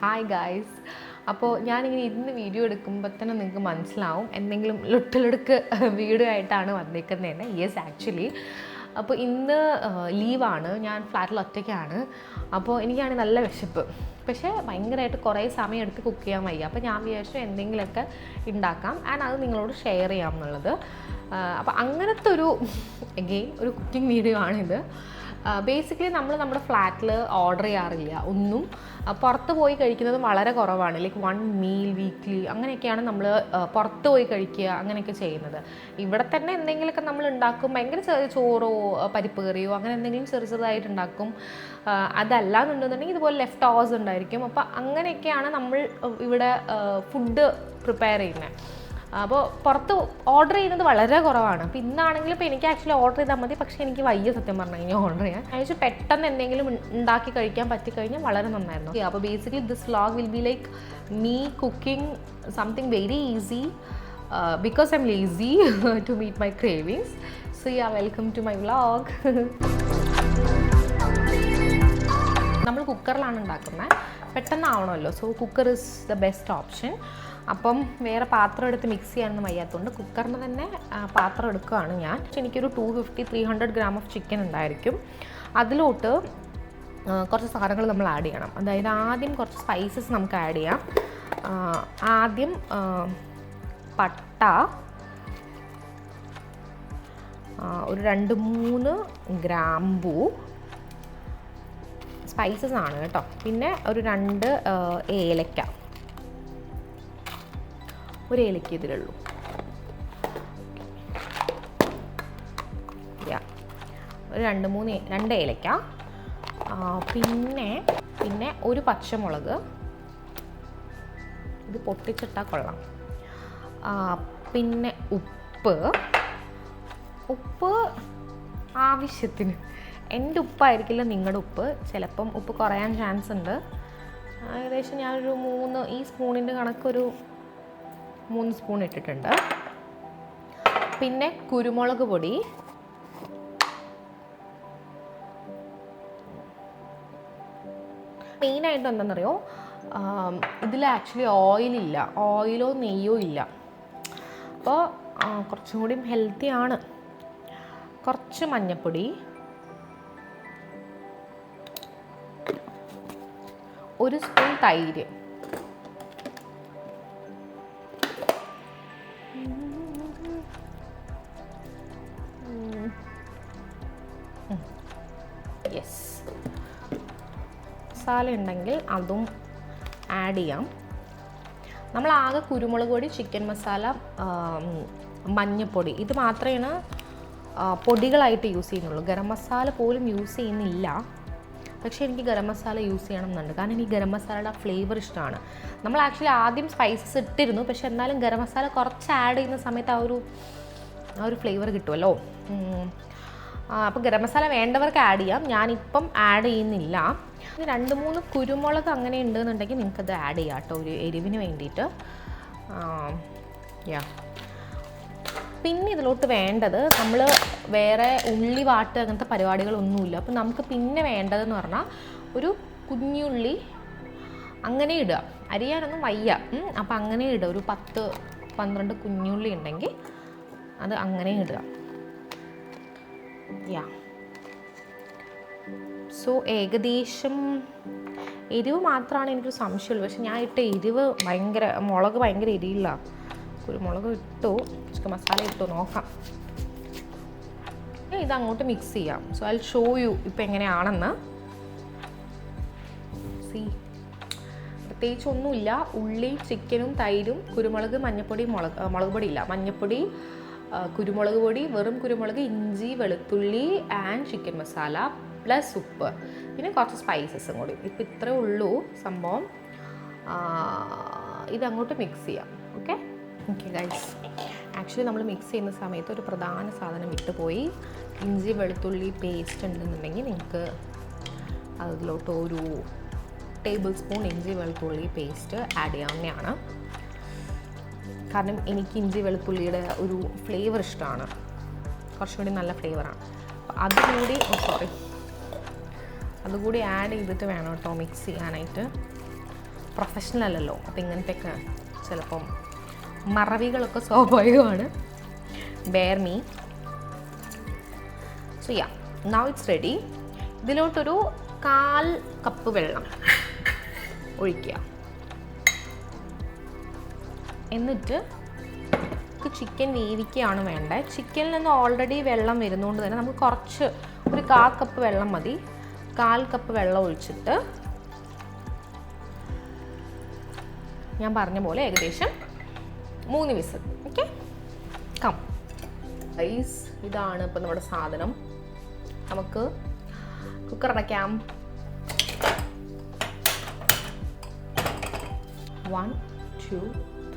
Hi guys അപ്പോൾ ഞാനിങ്ങനെ ഇരുന്ന് വീഡിയോ എടുക്കുമ്പോൾ തന്നെ നിങ്ങൾക്ക് മനസ്സിലാവും എന്തെങ്കിലും ലുട്ടലുടുക്ക് വീഡിയോ ആയിട്ടാണ് വന്നേക്കുന്നതെന്ന്. യെസ് ആക്ച്വലി അപ്പോൾ ഇന്ന് ലീവാണ്. ഞാൻ ഫ്ലാറ്റിൽ ഒറ്റയ്ക്കാണ്. അപ്പോൾ എനിക്കാണ് നല്ല വിശപ്പ്. പക്ഷേ ഭയങ്കരമായിട്ട് കുറേ സമയം എടുത്ത് കുക്ക് ചെയ്യാൻ വയ്യ. അപ്പോൾ ഞാൻ വിചാരിച്ചു എന്തെങ്കിലുമൊക്കെ ഉണ്ടാക്കാം ആൻഡ് അത് നിങ്ങളോട് ഷെയർ ചെയ്യാം എന്നുള്ളത്. അപ്പോൾ അങ്ങനത്തെ ഒരു എഗെയിൻ ഒരു കുക്കിംഗ് വീഡിയോ ആണിത്. ബേസിക്കലി നമ്മൾ നമ്മുടെ ഫ്ലാറ്റിൽ ഓർഡർ ചെയ്യാറില്ല ഒന്നും. പുറത്ത് പോയി കഴിക്കുന്നത് വളരെ കുറവാണ്. ലൈക്ക് വൺ മീൽ വീക്ക്ലി അങ്ങനെയൊക്കെയാണ് നമ്മൾ പുറത്ത് പോയി കഴിക്കുക അങ്ങനെയൊക്കെ ചെയ്യുന്നത്. ഇവിടെ തന്നെ എന്തെങ്കിലുമൊക്കെ നമ്മൾ ഉണ്ടാക്കും ഭയങ്കര ചെറിയ ചോറോ പരിപ്പ് കറിയോ അങ്ങനെ എന്തെങ്കിലും ചെറിയ ചെറുതായിട്ട് ഉണ്ടാക്കും. അതല്ല എന്നുണ്ടെന്നുണ്ടെങ്കിൽ ഇതുപോലെ ലെഫ്റ്റ് ഓവേഴ്സ് ഉണ്ടായിരിക്കും. അപ്പോൾ അങ്ങനെയൊക്കെയാണ് നമ്മൾ ഇവിടെ ഫുഡ് പ്രിപ്പയർ ചെയ്യുന്നത്. അപ്പോൾ പുറത്ത് ഓർഡർ ചെയ്യുന്നത് വളരെ കുറവാണ്. അപ്പോൾ ഇന്നാണെങ്കിലും ഇപ്പോൾ എനിക്ക് ആക്ച്വലി ഓർഡർ ചെയ്താൽ മതി. പക്ഷേ എനിക്ക് വയ്യ സത്യം പറഞ്ഞു കഴിഞ്ഞാൽ ഓർഡർ ചെയ്യാൻ. അതിനു പെട്ടെന്ന് എന്തെങ്കിലും ഉണ്ടാക്കി കഴിക്കാൻ പറ്റിക്കഴിഞ്ഞാൽ വളരെ നന്നായിരുന്നു. അപ്പോൾ basically this vlog will be like me cooking something very easy because I'm lazy to meet my cravings so yeah welcome to my vlog നമ്മൾ കുക്കറിലാണ് ഉണ്ടാക്കുന്നത്. പെട്ടെന്നാവണമല്ലോ. So cooker is the best option അപ്പം വേറെ പാത്രം എടുത്ത് മിക്സ് ചെയ്യാനൊന്നും വയ്യാത്തതുകൊണ്ട് കുക്കറിന് തന്നെ പാത്രം എടുക്കുകയാണ് ഞാൻ. എനിക്കൊരു two fifty three hundred gram of chicken ഉണ്ടായിരിക്കും. അതിലോട്ട് കുറച്ച് സാധനങ്ങൾ നമ്മൾ ആഡ് ചെയ്യണം. അതായത് ആദ്യം കുറച്ച് സ്പൈസസ് നമുക്ക് ആഡ് ചെയ്യാം. ആദ്യം പട്ട ഒരു രണ്ട് മൂന്ന് ഗ്രാമ്പൂ സ്പൈസസ് ആണ് കേട്ടോ. പിന്നെ ഒരു രണ്ട് ഏലക്ക. ഒരു ഏലക്ക ഇതിലുള്ളൂ. ഒരു രണ്ട് മൂന്ന് രണ്ട് ഏലക്ക പിന്നെ പിന്നെ ഒരു പച്ചമുളക്. ഇത് പൊട്ടിച്ചിട്ടാൽ കൊള്ളാം. പിന്നെ ഉപ്പ്. ഉപ്പ് ആവശ്യത്തിന്. എന്റെ ഉപ്പായിരിക്കില്ല നിങ്ങളുടെ ഉപ്പ്. ചിലപ്പം ഉപ്പ് കുറയാൻ ചാൻസ് ഉണ്ട്. ഏകദേശം ഞാനൊരു മൂന്ന് ഈ സ്പൂണിന്റെ കണക്കൊരു മൂന്ന് സ്പൂൺ ഇട്ടിട്ടുണ്ട്. പിന്നെ കുരുമുളക് പൊടി. മെയിനായിട്ട് എന്താണെന്നറിയോ ഇതിൽ ആക്ച്വലി ഓയിലില്ല ഓയിലോ നെയ്യോ ഇല്ല. അപ്പോൾ കുറച്ചും കൂടി ഹെൽത്തി ആണ്. കുറച്ച് മഞ്ഞൾപ്പൊടി ഒരു സ്പൂൺ തൈര്. മസാല ഉണ്ടെങ്കിൽ അതും ആഡ് ചെയ്യാം. നമ്മൾ ആകെ കുരുമുളക് പൊടി ചിക്കൻ മസാല മഞ്ഞൾപ്പൊടി ഇത് മാത്രമാണ് പൊടികളായിട്ട് യൂസ് ചെയ്യുന്നുള്ളൂ. ഗരം മസാല പോലും യൂസ് ചെയ്യുന്നില്ല. പക്ഷേ എനിക്ക് ഗരം മസാല യൂസ് ചെയ്യണം എന്നുണ്ട് കാരണം എനിക്ക് ഗരം മസാലയുടെ ഫ്ലേവർ ഇഷ്ടമാണ്. നമ്മൾ ആക്ച്വലി ആദ്യം സ്പൈസസ് ഇട്ടിരുന്നു. പക്ഷെ എന്നാലും ഗരം മസാല കുറച്ച് ആഡ് ചെയ്യുന്ന സമയത്ത് ആ ഒരു ആ ഒരു ഫ്ലേവർ കിട്ടുമല്ലോ അപ്പോൾ ഗരം മസാല വേണ്ടവർക്ക് ആഡ് ചെയ്യാം. ഞാനിപ്പം ആഡ് ചെയ്യുന്നില്ല. രണ്ട് മൂന്ന് കുരുമുളക് അങ്ങനെ ഉണ്ടെന്നുണ്ടെങ്കിൽ നിങ്ങൾക്കത് ആഡ് ചെയ്യാം കേട്ടോ ഒരു എരിവിന് വേണ്ടിയിട്ട്. യാ പിന്നെ ഇതിലോട്ട് വേണ്ടത് നമ്മൾ വേറെ ഉള്ളി വാട്ട് അങ്ങനത്തെ പരിപാടികളൊന്നുമില്ല. അപ്പം നമുക്ക് പിന്നെ വേണ്ടതെന്ന് പറഞ്ഞാൽ ഒരു കുഞ്ഞുള്ളി അങ്ങനെ ഇടുക. അരിയാനൊന്നും വയ്യ. അപ്പം അങ്ങനെ ഇടുക. ഒരു പത്ത് പന്ത്രണ്ട് കുഞ്ഞുള്ളി ഉണ്ടെങ്കിൽ അത് അങ്ങനെ ഇടുക. യാ സോ ഏകദേശം എരിവ് മാത്രമാണ് എനിക്കൊരു സംശയമുള്ളൂ. പക്ഷെ ഞാൻ ഇട്ട എരിവ് ഭയങ്കര മുളക് ഭയങ്കര എരിയില്ല കുരുമുളക് ഇട്ടു ചിക്കൻ മസാല ഇട്ടു നോക്കാം. ഇത് അങ്ങോട്ട് മിക്സ് ചെയ്യാം. സോ ഐ ഷോ യു ഇപ്പം എങ്ങനെയാണെന്ന്. സി പ്രത്യേകിച്ച് ഒന്നുമില്ല. ഉള്ളി ചിക്കനും തൈരും കുരുമുളക് മഞ്ഞപ്പൊടി മുളക് മുളക് പൊടിയില്ല മഞ്ഞപ്പൊടി കുരുമുളക് പൊടി വെറും കുരുമുളക് ഇഞ്ചി വെളുത്തുള്ളി ആൻഡ് ചിക്കൻ മസാല പ്ലസ് ഉപ്പ്. പിന്നെ കുറച്ച് സ്പൈസസും കൂടി. ഇപ്പം ഇത്രേ ഉള്ളൂ സംഭവം. ഇതങ്ങോട്ട് മിക്സ് ചെയ്യാം. ഓക്കെ ഓക്കെ ഗൈസ് ആക്ച്വലി നമ്മൾ മിക്സ് ചെയ്യുന്ന സമയത്ത് ഒരു പ്രധാന സാധനം വിട്ടുപോയി ഇഞ്ചി വെളുത്തുള്ളി പേസ്റ്റ് ഉണ്ടെന്നുണ്ടെങ്കിൽ നിങ്ങൾക്ക് അതിലോട്ട് ഒരു ടേബിൾ സ്പൂൺ ഇഞ്ചി വെളുത്തുള്ളി പേസ്റ്റ് ആഡ് ചെയ്യാവുന്നതാണ്. കാരണം എനിക്ക് ഇഞ്ചി വെളുത്തുള്ളിയുടെ ഒരു ഫ്ലേവർ ഇഷ്ടമാണ്. കുറച്ചുകൂടി നല്ല ഫ്ലേവറാണ്. അതുകൂടി സോറി അതുകൂടി ആഡ് ചെയ്തിട്ട് വേണം കേട്ടോ മിക്സ് ചെയ്യാനായിട്ട്. പ്രൊഫഷണൽ അല്ലല്ലോ അപ്പോൾ ഇങ്ങനത്തെയൊക്കെ ചിലപ്പം മറവികളൊക്കെ സ്വാഭാവികമാണ്. Bear me so yeah now it's ready ഇതിലോട്ടൊരു കാൽ കപ്പ് വെള്ളം ഒഴിക്കുക. എന്നിട്ട് നമുക്ക് ചിക്കൻ വേവിക്കുകയാണ് വേണ്ടത് ചിക്കനിൽ നിന്ന് ഓൾറെഡി വെള്ളം വരുന്നതുകൊണ്ട് തന്നെ നമുക്ക് കുറച്ച് ഒരു കാ കപ്പ് വെള്ളം മതി. കാൽ കപ്പ് വെള്ളം ഒഴിച്ചിട്ട് ഞാൻ പറഞ്ഞ പോലെ ഏകദേശം മൂന്ന് വിസിൽ. ഓക്കെ കം റൈസ് ഇതാണ് ഇപ്പം നമ്മുടെ സാധനം. നമുക്ക് കുക്കർ അടയ്ക്കാം. വൺ ടു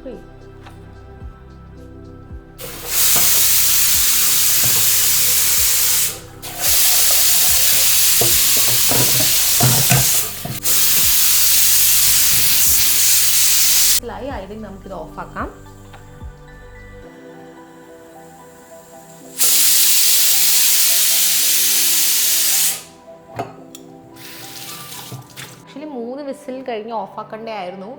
ത്രീ മനസ്സിലായി തിങ്ക് നമുക്കിത് ഓഫാക്കാം. ആക്ച്വലി മൂന്ന് വിസിൽ കഴിഞ്ഞ് ഓഫാക്കണ്ടേ ആയിരുന്നു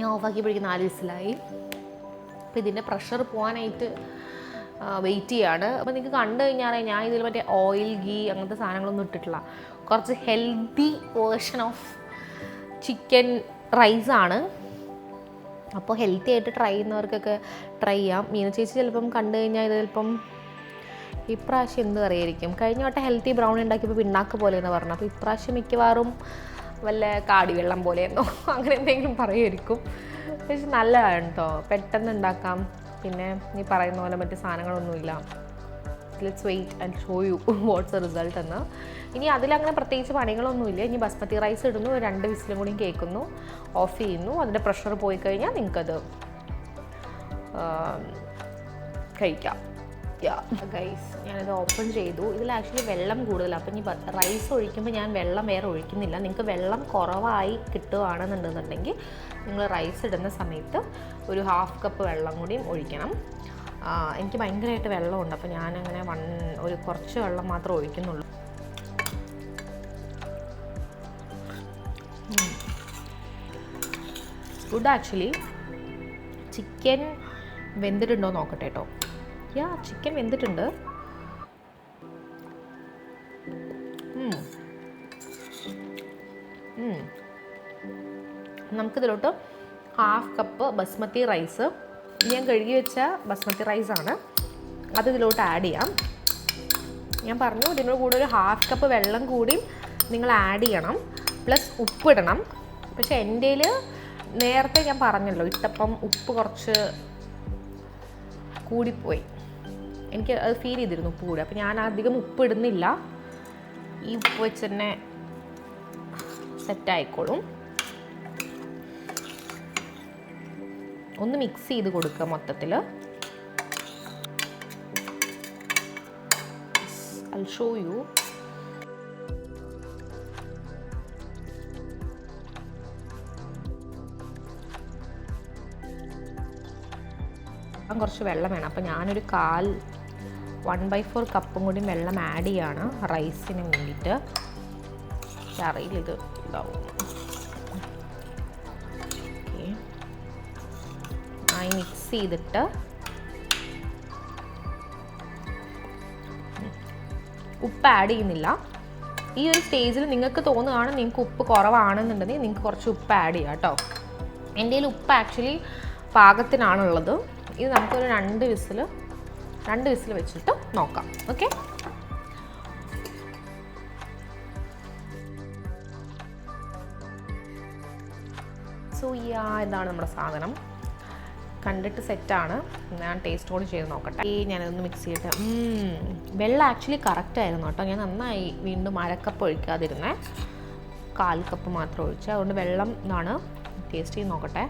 ഞാൻ ഓഫാക്കിയപ്പോഴേക്കും നാല് വിസിലായി അപ്പോൾ ഇതിന്റെ പ്രഷർ പോകാനായിട്ട് വെയിറ്റ് ചെയ്യാണ്. അപ്പോൾ നിങ്ങൾക്ക് കണ്ടു കഴിഞ്ഞാൽ ഞാൻ ഇതിൽ മറ്റേ ഓയിൽ ഗീ അങ്ങനത്തെ സാധനങ്ങളൊന്നും ഇട്ടിട്ടില്ല. കുറച്ച് ഹെൽത്തി വേർഷൻ ഓഫ് ചിക്കൻ റൈസാണ് അപ്പോൾ ഹെൽത്തി ആയിട്ട് ട്രൈ ചെയ്യുന്നവർക്കൊക്കെ ട്രൈ ചെയ്യാം. മീന ചേച്ചി ചിലപ്പം കണ്ടു കഴിഞ്ഞാൽ ഇത് ചിലപ്പം ഇപ്രാവശ്യം എന്ത് അറിയായിരിക്കും കഴിഞ്ഞ വട്ടം ഹെൽത്തി ബ്രൗൺ ഉണ്ടാക്കിയപ്പോൾ പിണ്ണാക്ക് പോലെ എന്ന് പറഞ്ഞു അപ്പോൾ ഇപ്രാവശ്യം മിക്കവാറും വല്ല കാടിവെള്ളം പോലെയെന്നോ അങ്ങനെ എന്തെങ്കിലും പറയുമായിരിക്കും. പക്ഷെ നല്ലതാണ് കേട്ടോ പെട്ടെന്ന് ഉണ്ടാക്കാം. പിന്നെ നീ പറയുന്ന പോലെ മറ്റു സാധനങ്ങളൊന്നുമില്ല. Let's wait and show you what's result എന്ന്. ഇനി അതിലങ്ങനെ പ്രത്യേകിച്ച് പണികളൊന്നുമില്ല. ഇനി ബസ്മതി റൈസ് ഇടുന്നു. രണ്ട് വിസിലും കൂടി കേൾക്കുന്നു. ഓഫ് ചെയ്യുന്നു. അതിന്റെ പ്രഷർ പോയി കഴിഞ്ഞാൽ നിങ്ങൾക്കത് കഴിക്കാം. ഗൈസ് ഞാനത് ഓപ്പൺ ചെയ്തു. ഇതിൽ ആക്ച്വലി വെള്ളം കൂടുതലാണ് അപ്പം ഇനി റൈസ് ഒഴിക്കുമ്പോൾ ഞാൻ വെള്ളം വേറെ ഒഴിക്കുന്നില്ല. നിങ്ങൾക്ക് വെള്ളം കുറവായി കിട്ടുകയാണെന്നുണ്ടെന്നുണ്ടെങ്കിൽ നിങ്ങൾ റൈസ് ഇടുന്ന സമയത്ത് ഒരു ഹാഫ് കപ്പ് വെള്ളം കൂടിയും ഒഴിക്കണം. എനിക്ക് ഭയങ്കരമായിട്ട് വെള്ളമുണ്ട്. അപ്പോൾ ഞാനങ്ങനെ വൺ ഒരു കുറച്ച് വെള്ളം മാത്രമേ ഒഴിക്കുന്നുള്ളൂ. ഗുഡ് ആക്ച്വലി ചിക്കൻ വെന്തിട്ടുണ്ടോ നോക്കട്ടെ കേട്ടോ യാ ചിക്കൻ വെന്തിട്ടുണ്ട്. നമുക്കിതിലോട്ട് ഹാഫ് കപ്പ് ബസ്മതി റൈസ് ഞാൻ കഴുകി വെച്ച ബസ്മതി റൈസാണ് അത് ഇതിലോട്ട് ആഡ് ചെയ്യാം. ഞാൻ പറഞ്ഞു ഇതിനോട് കൂടെ ഒരു ഹാഫ് കപ്പ് വെള്ളം കൂടി നിങ്ങൾ ആഡ് ചെയ്യണം. പ്ലസ് ഉപ്പിടണം പക്ഷെ എന്റെ നേരത്തെ ഞാൻ പറഞ്ഞല്ലോ ഇട്ടപ്പം ഉപ്പ് കുറച്ച് കൂടിപ്പോയി. എനിക്ക് അത് ഫീൽ ചെയ്തിരുന്നു ഉപ്പ് കൂടി. അപ്പോൾ ഞാൻ അധികം ഉപ്പ് ഇടുന്നില്ല. ഈ ഉപ്പ് വെച്ച് തന്നെ സെറ്റായിക്കോളും ഒന്ന് മിക്സ് ചെയ്ത് കൊടുക്കുക മൊത്തത്തിൽ ഷോ യു കുറച്ച് വെള്ളം വേണം. അപ്പോൾ ഞാനൊരു കാൽ വൺ ബൈ ഫോർ കപ്പും കൂടി വെള്ളം ആഡ് ചെയ്യാണ് റൈസിന് വേണ്ടിയിട്ട്. അറിയില്ല ഇത്. ഇതാവും ഓക്കെ ആയി മിക്സ് ചെയ്തിട്ട് ഉപ്പ് ആഡ് ചെയ്യുന്നില്ല. ഈ ഒരു സ്റ്റേജിൽ നിങ്ങൾക്ക് തോന്നുകയാണ് നിങ്ങൾക്ക് ഉപ്പ് കുറവാണെന്നുണ്ടെങ്കിൽ നിങ്ങൾക്ക് കുറച്ച് ഉപ്പ് ആഡ് ചെയ്യാം കേട്ടോ. എന്റെ ഉപ്പ് ആക്ച്വലി പാകത്തിനാണുള്ളത്. ഇത് നമുക്കൊരു രണ്ട് വിസിൽ രണ്ട് വിസിൽ വെച്ചിട്ട് നോക്കാം. ഓക്കെ? സോ യാ ഇതാണ് നമ്മുടെ സാധനം. കണ്ടിട്ട് സെറ്റാണ്. ഞാൻ ടേസ്റ്റ് കൂടി ചെയ്ത് നോക്കട്ടെ. ഈ ഞാനതൊന്ന് മിക്സ് ചെയ്തിട്ട്. വെള്ളം ആക്ച്വലി കറക്റ്റ് ആയിരുന്നു കേട്ടോ. ഞാൻ നന്നായി വീണ്ടും അരക്കപ്പ് ഒഴിക്കാതിരുന്നേ. കാൽ കപ്പ് മാത്രം ഒഴിച്ച്. അതുകൊണ്ട് വെള്ളം ഇതാണ്. ടേസ്റ്റ് ചെയ്ത് നോക്കട്ടെ.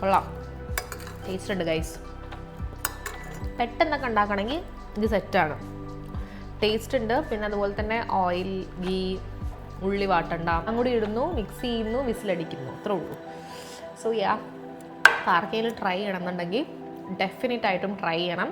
കൊള്ളാം. ടേസ്റ്റ് ഉണ്ട് ഗൈസ് പെട്ടെന്നൊക്കെ ഉണ്ടാക്കണമെങ്കിൽ ഇത് സെറ്റാണ് ടേസ്റ്റ് ഉണ്ട് പിന്നെ അതുപോലെ തന്നെ ഓയിൽ ഗീ ഉള്ളി വാട്ടണ്ട. അങ്ങോട്ട് ഇടുന്നു മിക്സ് ചെയ്യുന്നു വിസിലടിക്കുന്നു. അത്രേ ഉള്ളൂ. സോ യാ പാർക്കയിൽ ട്രൈ ചെയ്യണമെന്നുണ്ടെങ്കിൽ ഡെഫിനറ്റ് ആയിട്ടും ട്രൈ ചെയ്യണം.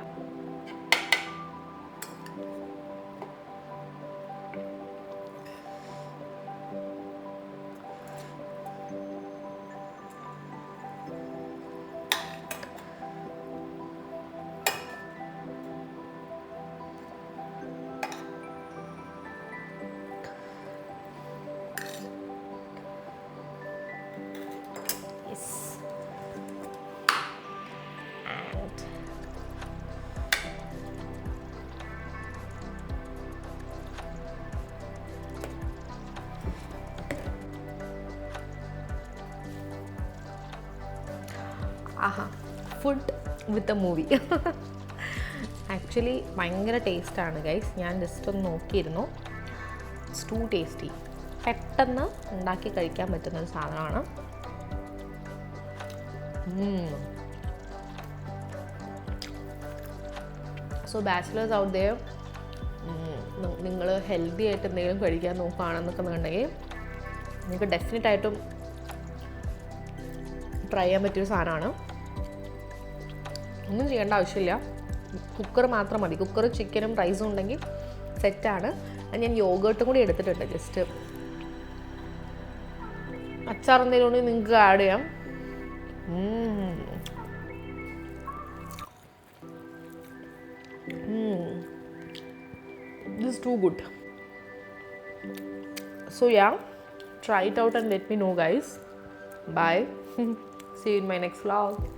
ആഹാ. Food with a movie actually ഭയങ്കര ടേസ്റ്റാണ് ഗൈസ് ഞാൻ ജസ്റ്റ് ഒന്ന് നോക്കിയിരുന്നു. ഇറ്റ്സ് ടു ടേസ്റ്റി പെട്ടെന്ന് ഉണ്ടാക്കി കഴിക്കാൻ പറ്റുന്ന ഒരു സാധനമാണ്. സോ ബാച്ചിലേഴ്സ് ഔട്ട് ദേ നിങ്ങൾ ഹെൽത്തി ആയിട്ട് എന്തെങ്കിലും കഴിക്കാൻ നോക്കുകയാണെന്നൊക്കെ ഉണ്ടെങ്കിൽ നിങ്ങൾക്ക് ഡെഫിനറ്റായിട്ടും ട്രൈ ചെയ്യാൻ പറ്റിയൊരു സാധനമാണ്. ഒന്നും ചെയ്യേണ്ട ആവശ്യമില്ല. കുക്കർ മാത്രം മതി. കുക്കർ ചിക്കനും റൈസും ഉണ്ടെങ്കിൽ സെറ്റാണ് ഞാൻ യോഗേർട്ടും കൂടി എടുത്തിട്ടുണ്ട് ജസ്റ്റ് അച്ചാർ എന്തെങ്കിലും ഉണ്ടെങ്കിൽ നിങ്ങൾക്ക് ആഡ് ചെയ്യാം. good. so yeah. try it out and let me know guys. Bye. See you in my next vlog.